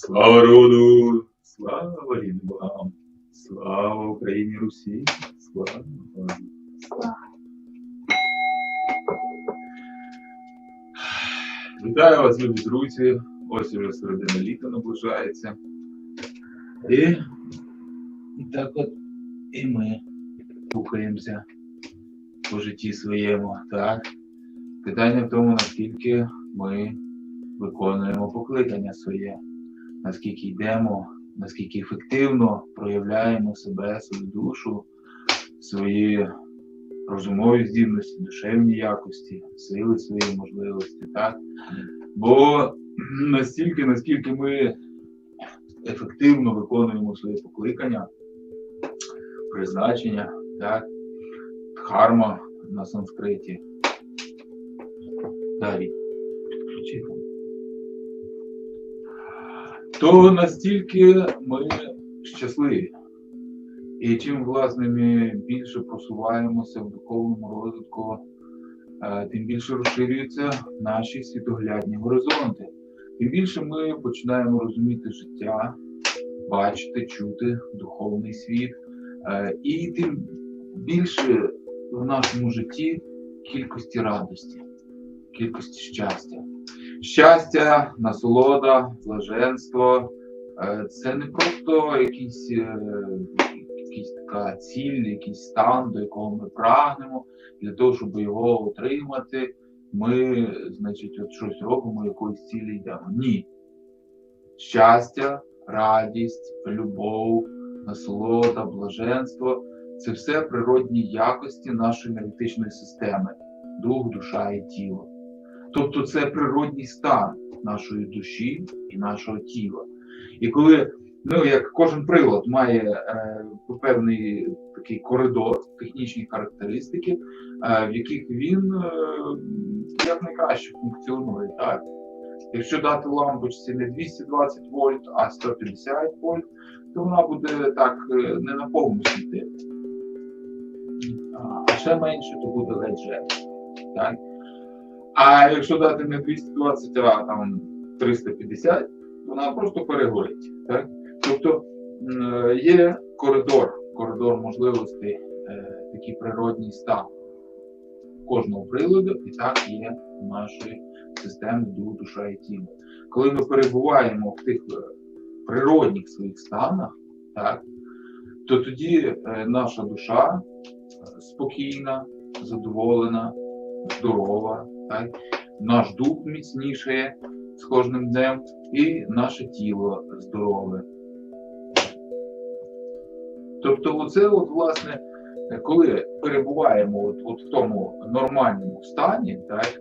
Слава роду, слава рідним богам, слава Україні Русі, слава. Вітаю вас, любі друзі. Ось уже середина літа наближається. І, і так от і ми рухаємося по житті своєму. Так? Питання в тому, наскільки ми виконуємо покликання своє, наскільки йдемо, наскільки ефективно проявляємо себе, свою душу, свої розумові здібності, душевні якості, сили свої можливості, так? Бо настільки, наскільки ми ефективно виконуємо свої покликання, призначення, так? Дхарма на санскриті. Далі. Підключи там. То настільки ми щасливі. І чим, власне, ми більше просуваємося в духовному розвитку, е, тим більше розширюються наші світоглядні горизонти. Тим більше ми починаємо розуміти життя, бачити, чути духовний світ. Е, І тим більше в нашому житті кількості радості, кількості щастя. Щастя, насолода, блаженство е, це не просто якийсь, е, якийсь така ціль, якийсь стан, до якого ми прагнемо, для того, щоб його отримати. Ми, значить, от щось робимо, якоїсь цілі йдемо. Ні. Щастя, радість, любов, насолода, блаженство це все природні якості нашої енергетичної системи, дух, душа і тіло. Тобто це природній стан нашої душі і нашого тіла. І коли, ну як кожен прилад має е, певний такий коридор, технічні характеристики, е, в яких він е, як найкраще функціонує. Так? Якщо дати лампочці не 220 вольт, а 150 вольт, то вона буде так е, не на повну світити. А ще менше, то буде ледже. Так? А якщо дати не 220, а там 350, вона просто перегорить. Так? Тобто є коридор, коридор можливостей, е, такий природній стан кожного приладу, і так є у нашої системи дух, душа і тіло. Коли ми перебуваємо в тих е, природних своїх станах, так, то тоді е, наша душа спокійна, задоволена, здорова, так? наш дух міцнішає з кожним днем, і наше тіло здорове. Тобто, оце, от, власне, коли перебуваємо от, от в тому нормальному стані, так,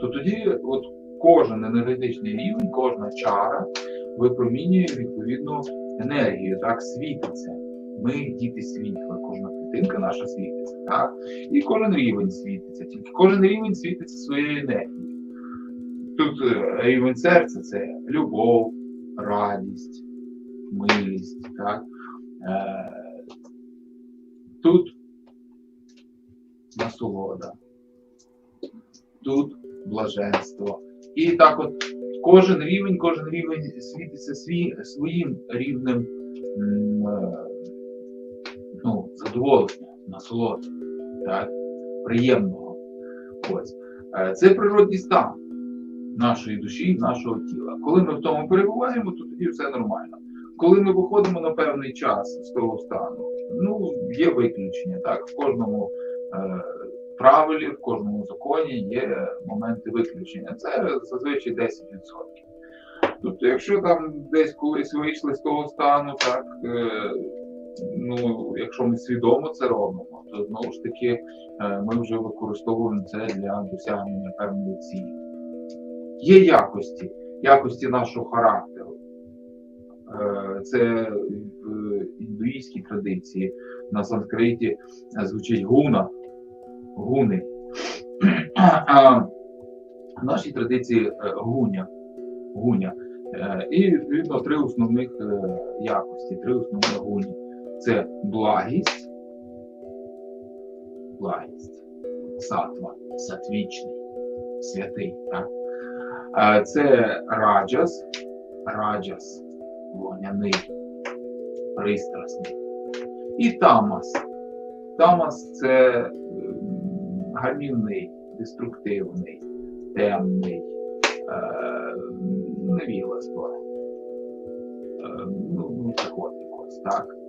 то тоді от кожен енергетичний рівень, кожна чара випромінює відповідну енергію, так, світиться. Ми діти світла, кожна клітинка наша світиться. Так? І кожен рівень світиться. Тільки кожен рівень світиться своєю енергією. Тут е, рівень серця це любов, радість, милість. Так? Е, Тут насолода, тут блаженство. І так от кожен рівень, кожен рівень світиться свій, своїм рівнем е, задоволення, насолоди, так, приємного. Ось. Е, Це природний стан нашої душі, нашого тіла. Коли ми в тому перебуваємо, то тоді все нормально. Коли ми виходимо на певний час з того стану, ну, є виключення. Так, в кожному е, правилі, в кожному законі є моменти виключення. Це зазвичай 10%. Тобто, якщо там десь колись вийшли з того стану, так. Е, ну, якщо ми свідомо це робимо, то знову ж таки е, ми вже використовуємо це для досягнення певної цілі. Є якості, якості нашого характеру. Е, Це в індуїзькій традиції на санскриті звучить гуна, гуни. А в нашій традиції е, гуня. гуня. Е, І відповідно три основних е, якості, три основні гуні. Це благість, благість, сатва, сатвічний, святий. Так? Це раджас, раджас, вогняний, пристрасний. І тамас. Тамас це м, деструктивний, темний, е, невігластво. Е, ну, ну, так от якось, так.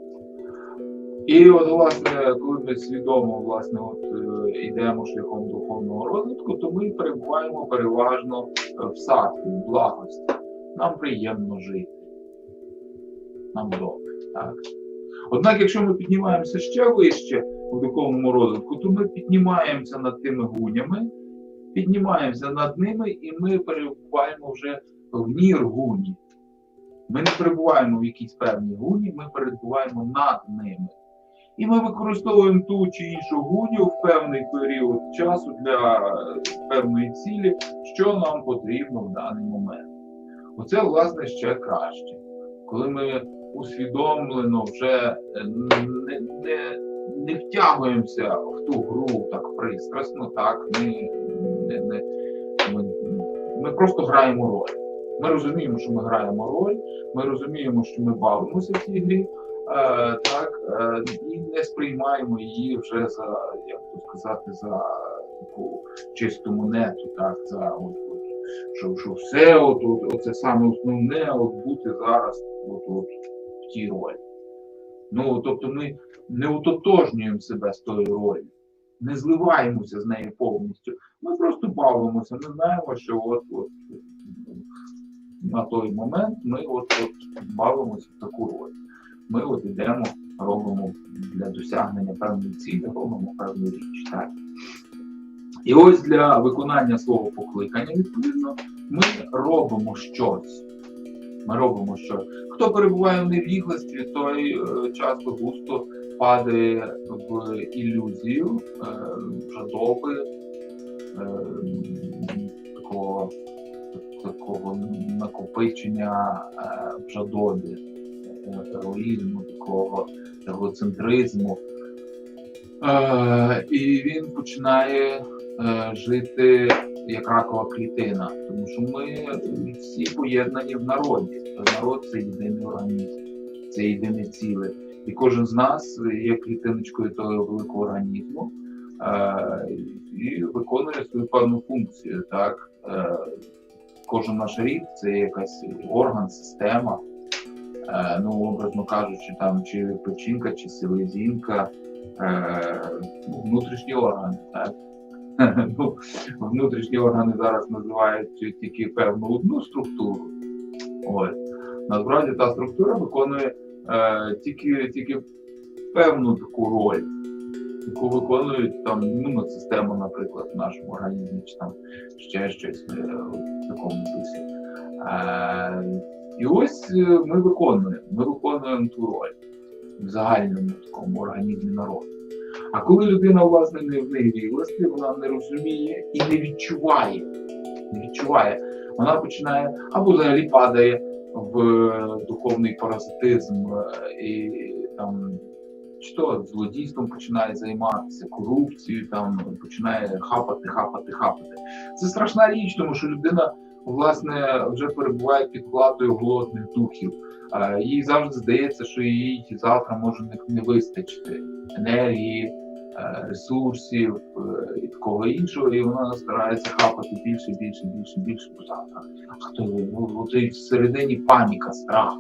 І от, власне, коли ми свідомо власне, от, е, йдемо шляхом духовного розвитку, то ми перебуваємо переважно е, в сатві, в благості. Нам приємно жити. Нам добре. Так? Однак, якщо ми піднімаємося ще вище у духовному розвитку, то ми піднімаємося над тими гунями, піднімаємося над ними, і ми перебуваємо вже в ніргуні. Ми не перебуваємо в якійсь певній гуні, ми перебуваємо над ними. І ми використовуємо ту чи іншу гуню в певний період часу для е, певної цілі, що нам потрібно в даний момент. Оце, власне, ще краще. Коли ми усвідомлено вже е, не, не, не втягуємося в ту гру так пристрасно, так, ми, не, не, ми, ми просто граємо роль. Ми розуміємо, що ми граємо роль, ми розуміємо, що ми бавимося в цій грі, так, е, і не сприймаємо її вже за, як то сказати, за таку чисту монету, так, за от, от, що, що все, от, от, оце саме основне, от бути зараз от, от, в тій ролі. Ну, тобто ми не утотожнюємо себе з тою ролью, не зливаємося з нею повністю. Ми просто бавимося, ми знаємо, що от, от на той момент ми от, от бавимося в таку роль. Ми от йдемо, робимо для досягнення певної цілі, робимо певну річ. Так? І ось для виконання свого покликання, відповідно, ми робимо щось. Ми робимо щось. Хто перебуває в невігластві, той е, часто густо падає в ілюзію е, жадоби, е, такого, такого накопичення в жадобі, е, такого егоцентризму. Е, і він починає е, жити як ракова клітина, тому що ми всі поєднані в народі. Народ це єдиний організм, це єдине ціле. І кожен з нас є клітиночкою того великого організму е, і виконує свою певну функцію. Так? Е, кожен наш рід це якась орган, система. Е, ну, образно кажучи, там чи печінка, чи селезінка, ну, внутрішні органи. Так? ну, внутрішні органи зараз називають тільки певну одну структуру. Ось. Насправді та структура виконує е, тільки, тільки певну таку роль, яку виконують там імунна система, наприклад, в нашому організмі, чи там ще щось е, в такому дусі. І ось е, ми виконуємо, ми виконуємо ту роль в загальному такому організмі народу. А коли людина, власне, не в невігласті, вона не розуміє і не відчуває, не відчуває, вона починає або взагалі падає в духовний паразитизм е, і там чи то злодійством починає займатися, корупцією, там починає хапати, хапати, хапати. Це страшна річ, тому що людина власне вже перебуває під владою голодних духів. Їй завжди здається, що їй завтра може не- вистачити енергії, е, ресурсів е, і такого іншого, і вона старається хапати більше, більше, більше, більше завтра. А хто ну, середині і всередині паніка, страх.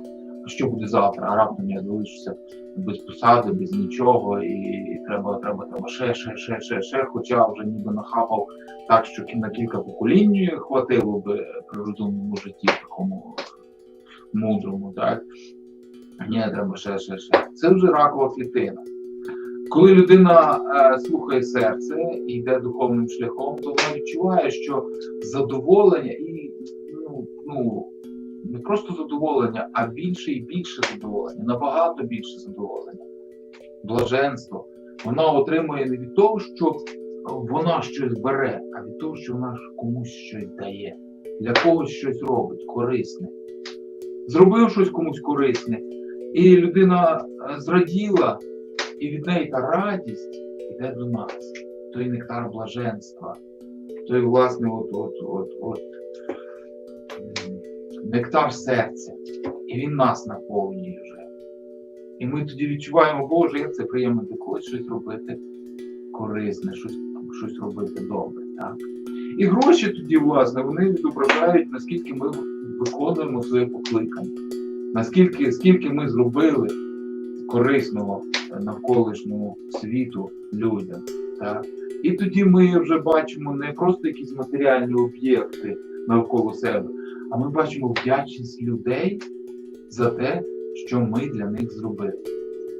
Що буде завтра? А раптом я залишуся без посади, без нічого, і треба, треба, треба ще, ще, ще, ще, ще. Хоча вже ніби нахапав так, що на кілька поколінь хватило би при розумному житті такому мудрому, так? Ні, треба ще, ще, ще. Це вже ракова клітина. Коли людина е, слухає серце і йде духовним шляхом, то вона відчуває, що задоволення і ну, ну не просто задоволення, а більше і більше задоволення, набагато більше задоволення, блаженство. Вона отримує не від того, що вона щось бере, а від того, що вона комусь щось дає, для когось щось робить корисне. Зробив щось комусь корисне, і людина е, зраділа, і від неї та радість йде до нас, той нектар блаженства, той, власне, от, от, от, от, нектар серця, і він нас наповнює вже. І ми тоді відчуваємо, Боже, як це приємно для когось щось робити корисне, щось, щось робити добре. Так? І гроші тоді, власне, вони відображають, наскільки ми виконуємо своє покликання, наскільки скільки ми зробили корисного навколишньому світу людям. Так? І тоді ми вже бачимо не просто якісь матеріальні об'єкти навколо себе, а ми бачимо вдячність людей за те, що ми для них зробили.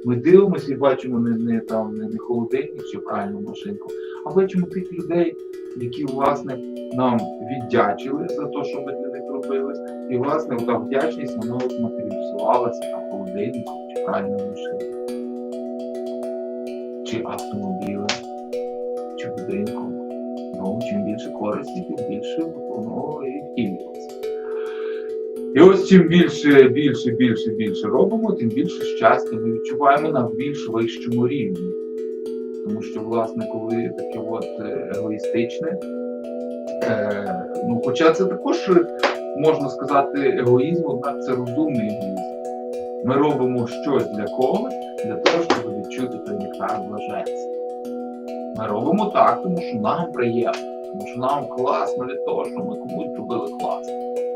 Ми дивимося і бачимо не, не, там, не, не холодильник чи пральну машинку, а бачимо тих людей, які власне нам віддячили за те, що ми для них робили. І власне та вдячність вона матеріалізувалася на холодильнику чи пральну машинку, чи автомобілем, чи будинком. Ну, чим більше користі, тим більше воно і втілюється. І ось чим більше, більше, більше, більше робимо, тим більше щастя ми відчуваємо на більш вищому рівні. Тому що, власне, коли таке от е, егоїстичне, е, ну, хоча це також можна сказати егоїзм, однак це розумний егоїзм. Ми робимо щось для когось, для того, щоб відчути той нектар блаженства. Ми робимо так, тому що нам приємно, тому що нам класно від того, що ми комусь зробили класно.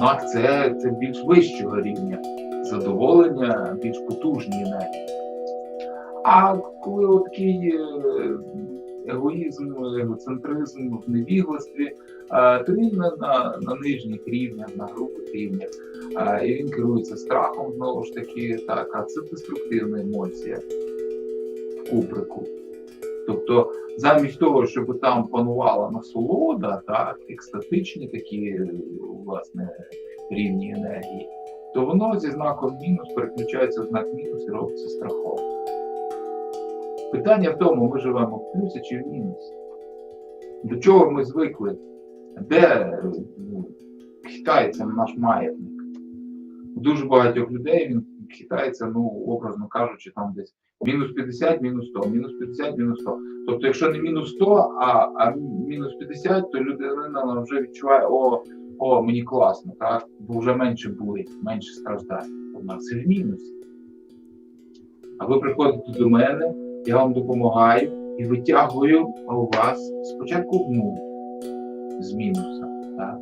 Однак це, це більш вищого рівня задоволення, більш потужні енергії. А коли такий е, егоїзм, егоцентризм в невігластві, е, то він на, на, на нижніх рівнях, на грубих рівнях, е, і він керується страхом знову ж таки, так, а це деструктивна емоція в куприку. Тобто, замість того, щоб там панувала насолода, так, екстатичні такі власне рівні енергії, то воно зі знаком мінус переключається в знак мінус і робиться страхом. Питання в тому, ми живемо в плюсі чи в мінусі. До чого ми звикли? Де ну, хитається наш маятник? У дуже багатьох людей він хитається, ну, образно кажучи, там десь мінус 50, мінус 100, мінус 50, мінус 100. Тобто, якщо не мінус 100, а, а мінус 50, то людина вже відчуває, о, о, мені класно, так? бо вже менше болить, менше страждань. Однак це в мінусі. А ви приходите до мене, я вам допомагаю і витягую у вас спочатку в нуль з мінуса. Так?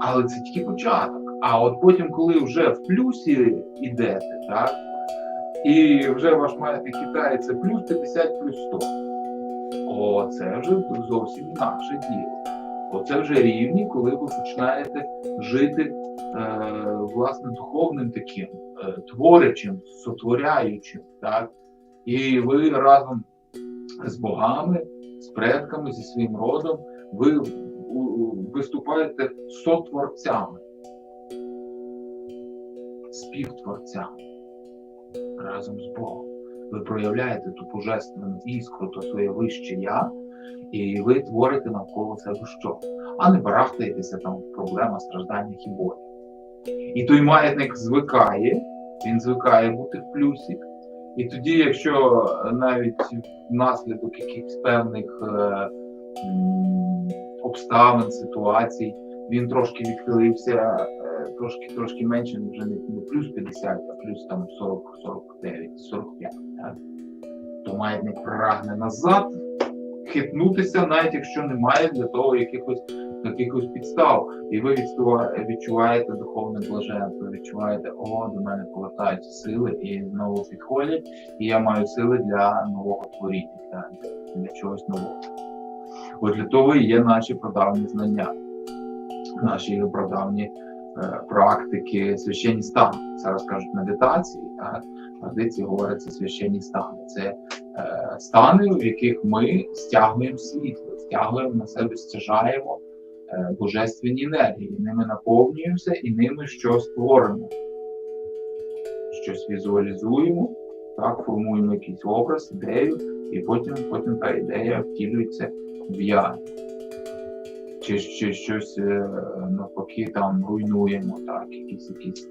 Але це тільки початок. А от потім, коли вже в плюсі йдете, так? і вже ваш маятник хитається плюс 50, плюс 100, о, це вже зовсім інакше діло. Оце вже рівні, коли ви починаєте жити е, власне духовним таким, е, творячим, сотворяючим. Так? І ви разом з богами, з предками, зі своїм родом, ви виступаєте сотворцями, співтворцями разом з Богом. Ви проявляєте ту божественну іскру, то своє вище я, і ви творите навколо себе що, а не барахтаєтеся там в проблемах, стражданнях і болі. І той маятник звикає, він звикає бути в плюсі. І тоді, якщо навіть внаслідок якихось певних е, обставин, ситуацій, він трошки відхилився, е, трошки трошки менше, вже не, не плюс 50, а плюс там 40, 49, 45, так? то маятник прагне назад, хитнутися, навіть якщо немає для того якихось якихось підстав, і ви відчуваєте духовне блаженство, відчуваєте, о, до мене повертаються сили і знову підходять, і я маю сили для нового творіння, для, для чогось нового. От для того і є наші прадавні знання, наші прадавні е, практики, священні стани. Зараз кажуть медитації, так? традиції говориться священні стани. Це стани, в яких ми стягуємо світло, стягуємо на себе, стяжаємо е, божественні енергії, ними наповнюємося і ними щось творимо, щось візуалізуємо, так, формуємо якийсь образ, ідею, і потім, потім та ідея втілюється в я. Чи, чи щось е, навпаки там руйнуємо, так, якісь якісь,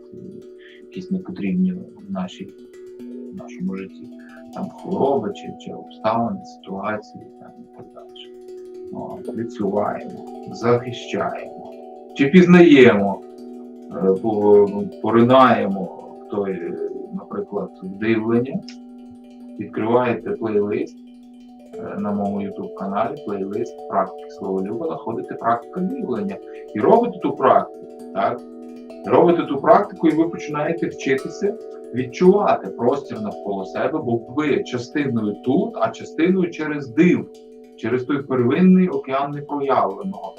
якісь непотрібні в нашій в нашому житті, там хвороби чи, чи обставини, ситуації там, і так далі. О, відсуваємо, захищаємо, чи пізнаємо, е, поринаємо в той, наприклад, вдивлення, відкриваєте плейлист е, на моєму YouTube каналі, плейлист практики Словолюба, знаходите практика вдивлення і робите ту практику. Так? Робите ту практику, і ви починаєте вчитися відчувати простір навколо себе, бо ви частиною тут, а частиною через див, через той первинний океан непроявленого.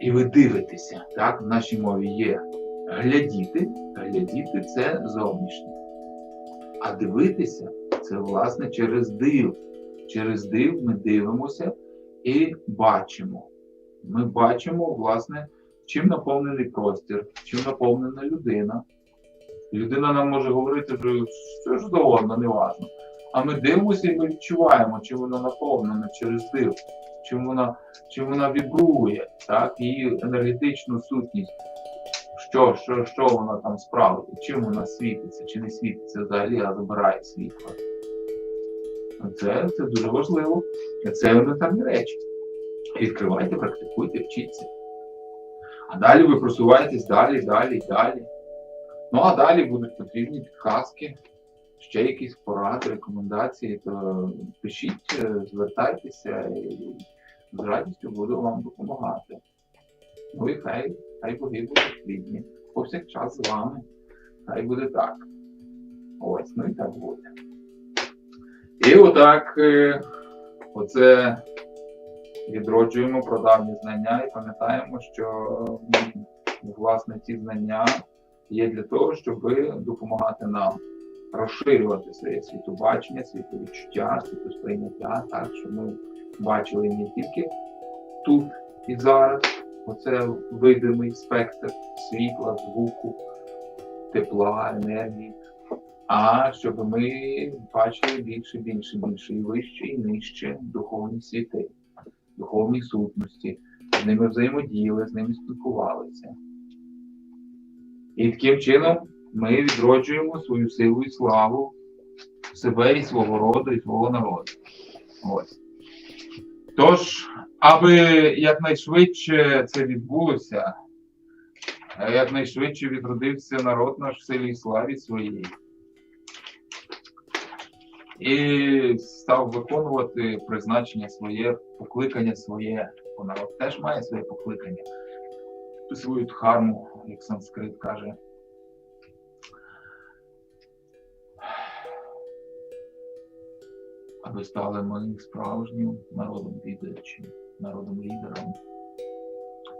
І ви дивитеся, так, в нашій мові є глядіти, глядіти це зовнішнє. А дивитися це власне через див. Через див ми дивимося і бачимо. Ми бачимо, власне, чим наповнений простір, чим наповнена людина. Людина нам може говорити, що що ж завгодно, неважно. А ми дивимося і ми відчуваємо, чим вона наповнена через див, чим вона, чим вона вібрує, так, її енергетичну сутність. Що, що, що вона там справить, чим вона світиться, чи не світиться взагалі, а забирає світло. Це, це дуже важливо. Це елементарні речі. Відкривайте, практикуйте, вчіться. А далі ви просуваєтесь далі, далі, далі. Ну а далі будуть потрібні підказки, ще якісь поради, рекомендації, то пишіть, е, звертайтеся і з радістю буду вам допомагати. Ну і хай, хай боги будуть рідні. Повсякчас з вами. Хай буде так. Ось, ну і так буде. І отак, е, оце відроджуємо прадавні знання і пам'ятаємо, що власне ці знання є для того, щоб допомагати нам розширювати своє світобачення, світовідчуття, світосприйняття, так, щоб ми бачили не тільки тут і зараз, оце видимий спектр світла, звуку, тепла, енергії, а щоб ми бачили більше, більше, більше і вище, і нижче духовні світи, духовні сутності, з ними взаємодіяли, з ними спілкувалися. І таким чином ми відроджуємо свою силу і славу себе і свого роду, і свого народу. Ось. Тож, аби якнайшвидше це відбулося, якнайшвидше відродився народ наш в силі і славі своїй. І став виконувати призначення своє, покликання своє, бо народ теж має своє покликання свою дхарму, як санскрит каже. Аби стали ми справжнім народом відаючим, народом лідером,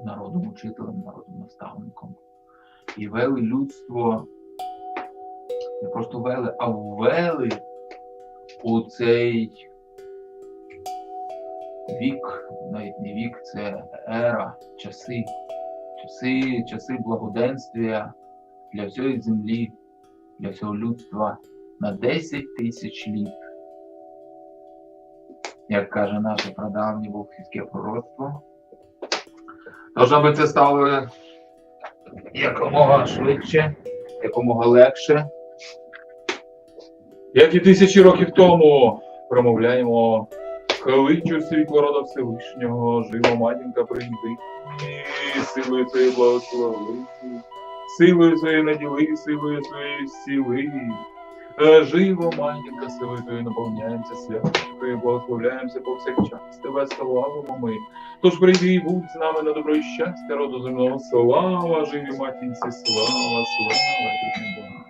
народом учителем, народом наставником. І вели людство, не просто вели, а ввели у цей вік, навіть не вік, це ера, часи часи, часи благоденствия для всієї землі, для всього людства на 10 тисяч літ. Як каже наше прадавнє вовхівське пророцтво. Тож, аби це стало якомога швидше, якомога легше. Як і тисячі років тому промовляємо Кличу світло рода Всевишнього, жива матінка прийди, силою своєї благослови, силою своєї наділи, силою своєї сіли. Е, Живо, матінка, силою твоєю наповняємося святою, благословляємося повсякчас. Тебе славимо ми. Тож прийди і будь з нами на добро і щастя, роду земного слава, живі матінці, слава, слава, слава.